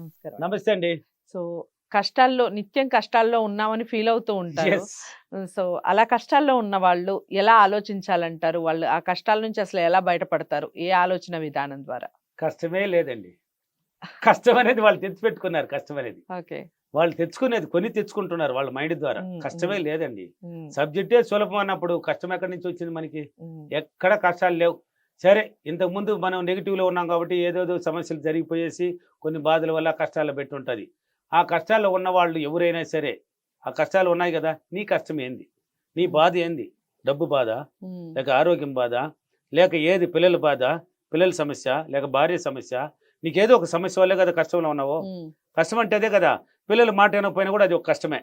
నమస్కారం నమస్తే అండి. సో కష్టాల్లో నిత్యం కష్టాల్లో ఉన్నామని ఫీల్ అవుతూ ఉంటారు. సో అలా కష్టాల్లో ఉన్న వాళ్ళు ఎలా ఆలోచించాలంటారు? వాళ్ళు ఆ కష్టాల నుంచి అసలు ఎలా బయటపడతారు? ఏ ఆలోచన విధానం ద్వారా? కష్టమే లేదండి. కష్టం అనేది వాళ్ళు తెచ్చిపెట్టుకున్నారు కష్టం అనేది. ఓకే. వాళ్ళు తెచ్చుకునేది కొని తెచ్చుకుంటున్నారు వాళ్ళ మైండ్ ద్వారా. కష్టమే. లేదండి. సబ్జెక్టే సులభం అన్నప్పుడు కష్టం ఎక్కడి నుంచి వచ్చింది మనకి? ఎక్కడ కష్టాలు లేవు. సరే ఇంతకు ముందు మనం నెగిటివ్లో ఉన్నాం కాబట్టి ఏదేదో సమస్యలు జరిగిపోయేసి కొన్ని బాధల వల్ల కష్టాలు పెట్టుంటుంది. ఆ కష్టాల్లో ఉన్న వాళ్ళు ఎవరైనా సరే ఆ కష్టాలు ఉన్నాయి కదా నీ కష్టం ఏంది? నీ బాధ ఏంది? డబ్బు బాధ లేక ఆరోగ్యం బాధ లేక ఏది పిల్లల బాధ పిల్లల సమస్య లేక భార్య సమస్య నీకేదో ఒక సమస్య వల్లే కదా కష్టంలో ఉన్నావు? కష్టం అంటే అదే కదా. పిల్లలు మాట వినకపోయినా కూడా అది ఒక కష్టమే.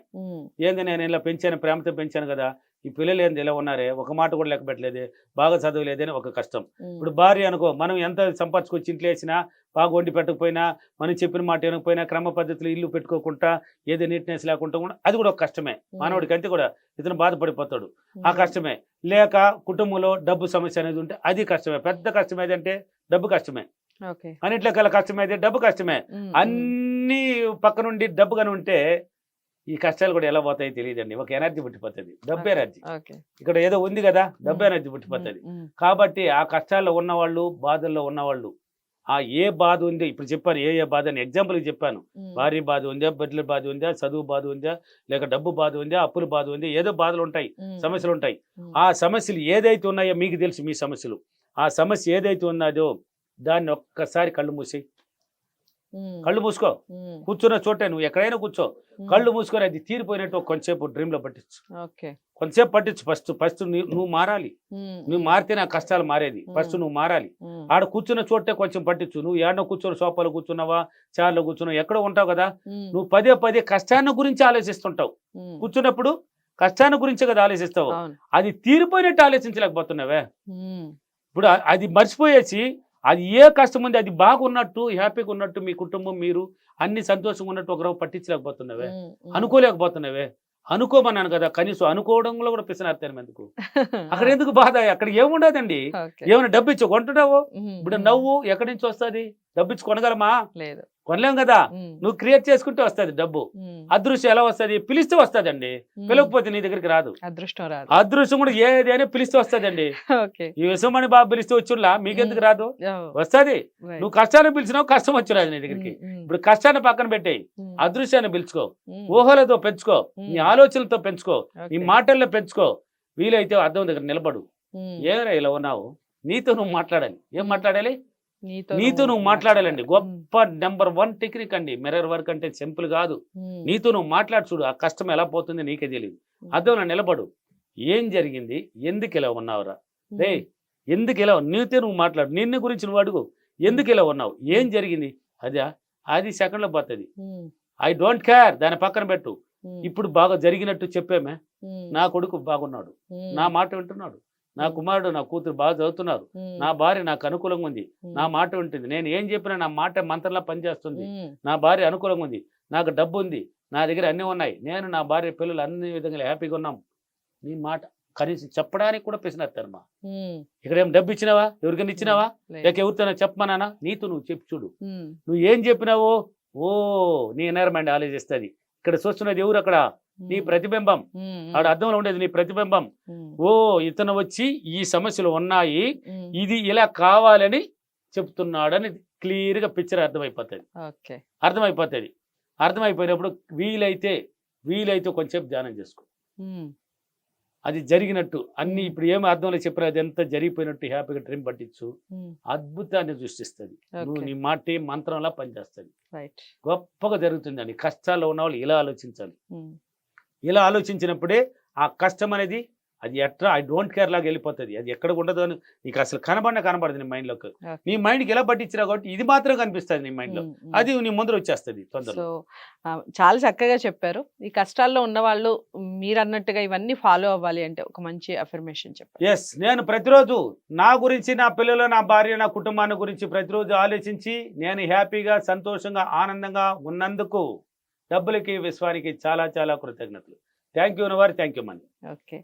ఏంది నేను ఇలా పెంచాను ప్రేమతో పెంచాను కదా. ఈ పిల్లలు ఏంది ఇలా ఉన్నారే? ఒక మాట కూడా లెక్క పెట్టలేదే బాగా చదవలేదని ఒక కష్టం. ఇప్పుడు భార్య అనుకో మనం ఎంత సంపాదించుకొచ్చి ఇంట్లో వేసినా బాగా వండి పెట్టకపోయినా మనం చెప్పిన మాట వినకపోయినా క్రమ పద్ధతిలో ఇల్లు పెట్టుకోకుండా ఏదో నీట్నెస్ లేకుండా కూడా అది కూడా ఒక కష్టమే. మానవుడికి అంతే కూడా. ఇతను బాధపడిపోతాడు. ఆ కష్టమే. లేక కుటుంబంలో డబ్బు సమస్య అనేది ఉంటే అది కష్టమే. పెద్ద కష్టం ఏదంటే డబ్బు కష్టమే. అన్నిట్లో కల కష్టం అయితే డబ్బు కష్టమే. అన్ని పక్క నుండి డబ్బు కానీ ఉంటే ఈ కష్టాలు కూడా ఎలా పోతాయి తెలియదండి. ఒక ఎనర్జీ పుట్టిపోతుంది. డబ్బు ఎనర్జీ. ఇక్కడ ఏదో ఉంది కదా డబ్బు ఎనర్జీ పుట్టిపోతుంది. కాబట్టి ఆ కష్టాల్లో ఉన్నవాళ్ళు బాధల్లో ఉన్నవాళ్ళు ఆ ఏ బాధ ఉంది ఇప్పుడు చెప్పాను ఏ ఏ బాధ అని ఎగ్జాంపుల్కి చెప్పాను. భార్య బాధ ఉందా బిడ్డల బాధ ఉందా చదువు బాధ ఉందా లేక డబ్బు బాధ ఉందా అప్పుల బాధ ఉంది ఏదో బాధలు ఉంటాయి సమస్యలు ఉంటాయి. ఆ సమస్యలు ఏదైతే ఉన్నాయో మీకు తెలుసు మీ సమస్యలు. ఆ సమస్య ఏదైతే ఉన్నదో దాన్ని ఒక్కసారి కళ్ళు మూసి కళ్ళు మూసుకో. కూర్చున్న చోటే నువ్వు ఎక్కడైనా కూర్చో. కళ్ళు మూసుకొని అది తీరిపోయినట్టు కొంచెంసేపు డ్రీమ్లో పట్టించు. ఓకే. కొంచెంసేపు పట్టించు. ఫస్ట్ ఫస్ట్ నువ్వు మారాలి. నువ్వు మారితే నా కష్టాలు మారేది. ఫస్ట్ నువ్వు మారాలి. ఆడ కూర్చున్న చోటే కొంచెం పట్టించు. నువ్వు ఏడో కూర్చొని సోఫాలో కూర్చున్నావా? చార్లో కూర్చున్నావు? ఎక్కడో ఉంటావు కదా. నువ్వు పదే పదే కష్టాన్ని గురించి ఆలోచిస్తుంటావు. కూర్చున్నప్పుడు కష్టాన్ని గురించి కదా ఆలోచిస్తావు. అది తీరిపోయినట్టు ఆలోచించలేకపోతున్నావే. ఇప్పుడు అది మర్చిపోయేసి అది ఏ కష్టం ఉంది అది బాగున్నట్టు హ్యాపీగా ఉన్నట్టు మీ కుటుంబం మీరు అన్ని సంతోషంగా ఉన్నట్టు ఒకరో పట్టించలేకపోతున్నావే. అనుకోలేకపోతున్నావే. అనుకోమన్నాను కదా కనీసం అనుకోవడంలో కూడా పిసినారు ఎందుకు? అక్కడ ఎందుకు బాధ? అక్కడ ఏముండదండి. ఏమైనా డబ్బు ఇచ్చి కొంటున్నావు? ఇప్పుడు. నవ్వు ఎక్కడి నుంచి వస్తుంది? డబ్బు ఇచ్చి కొనగలమా? లేదు. కొనలేం కదా. నువ్వు క్రియేట్ చేసుకుంటే వస్తుంది డబ్బు. అదృశ్యం ఎలా వస్తుంది? పిలిస్తే వస్తుందండి. పిలవకపోతే నీ దగ్గరికి రాదు. అదృష్టం రాదు. కూడా ఏది అని పిలిస్తే వస్తుందండి. ఈ విషమని బాబు పిలిస్తే వచ్చులా మీకెందుకు రాదు? వస్తుంది. నువ్వు కష్టాన్ని పిలిచినావు కష్టం వచ్చి రాదు నీ దగ్గరికి. ఇప్పుడు కష్టాన్ని పక్కన పెట్టేయి. అదృశ్యాన్ని పిలుచుకో. ఊహలతో పెంచుకో. నీ ఆలోచనలతో పెంచుకో. నీ. మాటల్లో పెంచుకో. వీలైతే అర్థం దగ్గర నిలబడు. ఏమైనా ఇలా ఉన్నావు? నీతో నువ్వు మాట్లాడాలి. ఏం మాట్లాడాలి? నీతో నువ్వు మాట్లాడాలండి. గొప్ప నెంబర్ వన్ టెక్నిక్ అండి. మిర్రర్ వర్క్ అంటే సింపుల్ కాదు. నీతో నువ్వు మాట్లాడు చూడు ఆ కష్టం ఎలా పోతుంది నీకే తెలియదు ఉమ్, అర్థంలో నిలబడు. ఏం జరిగింది? ఎందుకు ఇలా ఉన్నావురా? రే ఎందుకు ఇలా నీతో నువ్వు మాట్లాడు. నిన్ను గురించి నువ్వు అడుగు. ఎందుకు ఇలా ఉన్నావు? ఏం జరిగింది? అదే అది సెకండ్లో పోతుంది. ఐ డోంట్ కేర్ దాని పక్కన పెట్టు. ఇప్పుడు బాగా జరిగినట్టు చెప్పామే. నా కొడుకు బాగున్నాడు. నా మాట వింటున్నాడు. నా కుమారుడు నా కూతురు బాగా చదువుతున్నారు. నా భార్య నాకు అనుకూలంగా ఉంది. నా మాట వింటుంది. నేను ఏం చెప్పినా నా మాట మంత్రంలా పనిచేస్తుంది. నా భార్య అనుకూలంగా ఉంది. నాకు డబ్బు ఉంది. నా దగ్గర అన్నీ ఉన్నాయి. నేను నా భార్య పిల్లలు అన్ని విధంగా హ్యాపీగా ఉన్నాం. నీ మాట కనీసం చెప్పడానికి కూడా పిసినత్తనమా ఇక్కడ ఏం డబ్బు ఇచ్చినావా? ఎవరికైనా ఇచ్చినావా. లేక ఎవరితోనా చెప్పమనానా నీతో నువ్వు చెప్పు చూడు. నువ్వు ఏం చెప్పినావో? ఓ నీ ఎన్వైర్మెంట్ ఆలోచిస్తుంది. ఇక్కడ చూస్తున్నది ఎవరు అక్కడ? నీ ప్రతిబింబం. ఆడ అర్థంలో ఉండేది నీ ప్రతిబింబం. ఓ ఇతను వచ్చి ఈ సమస్యలు ఉన్నాయి. ఇది ఇలా కావాలని చెప్తున్నాడని క్లియర్గా పిక్చర్ అర్థమైపోతుంది. అర్థమైపోతుంది. అర్థమైపోయినప్పుడు వీలైతే వీలైతే కొంచెం ధ్యానం చేసుకో. అది జరిగినట్టు. అన్ని ఇప్పుడు ఏం అర్థంలో చెప్పిన అది ఎంత జరిగిపోయినట్టు హ్యాపీగా డ్రీమ్ పట్టించు. అద్భుతాన్ని సృష్టిస్తుంది. నువ్వు నీ మాట మంత్రంలా పనిచేస్తుంది. గొప్పగా జరుగుతుందండి కష్టాల్లో ఉన్న వాళ్ళు ఇలా ఆలోచించాలి. ఇలా ఆలోచించినప్పుడే ఆ కష్టం అనేది అది ఎట్లా? ఐ డోంట్ కేర్ లాగా వెళ్ళిపోతుంది. అది ఎక్కడ ఉండదు అని నీకు అసలు కనబడిన కనబడదు నీ మైండ్లోకి. నీ మైండ్కి ఎలా పట్టించినా కాబట్టి ఇది మాత్రం కనిపిస్తుంది నీ మైండ్లో ఉమ్, ఉమ్. అది నీ ముందర వచ్చేస్తుంది తొందరలో. చాలా చక్కగా చెప్పారు. ఈ కష్టాల్లో ఉన్న వాళ్ళు మీరు అన్నట్టుగా ఇవన్నీ ఫాలో అవ్వాలి అంటే ఒక మంచి అఫర్మేషన్ చెప్పండి. ఎస్ నేను ప్రతిరోజు నా గురించి నా పిల్లలు నా భార్య నా కుటుంబాన్ని గురించి ప్రతిరోజు ఆలోచించి నేను హ్యాపీగా సంతోషంగా ఆనందంగా ఉన్నందుకు డబ్బులకి విశ్వానికి చాలా చాలా కృతజ్ఞతలు. థ్యాంక్ యూ నవర్ థ్యాంక్ యూ మనీ ఓకే.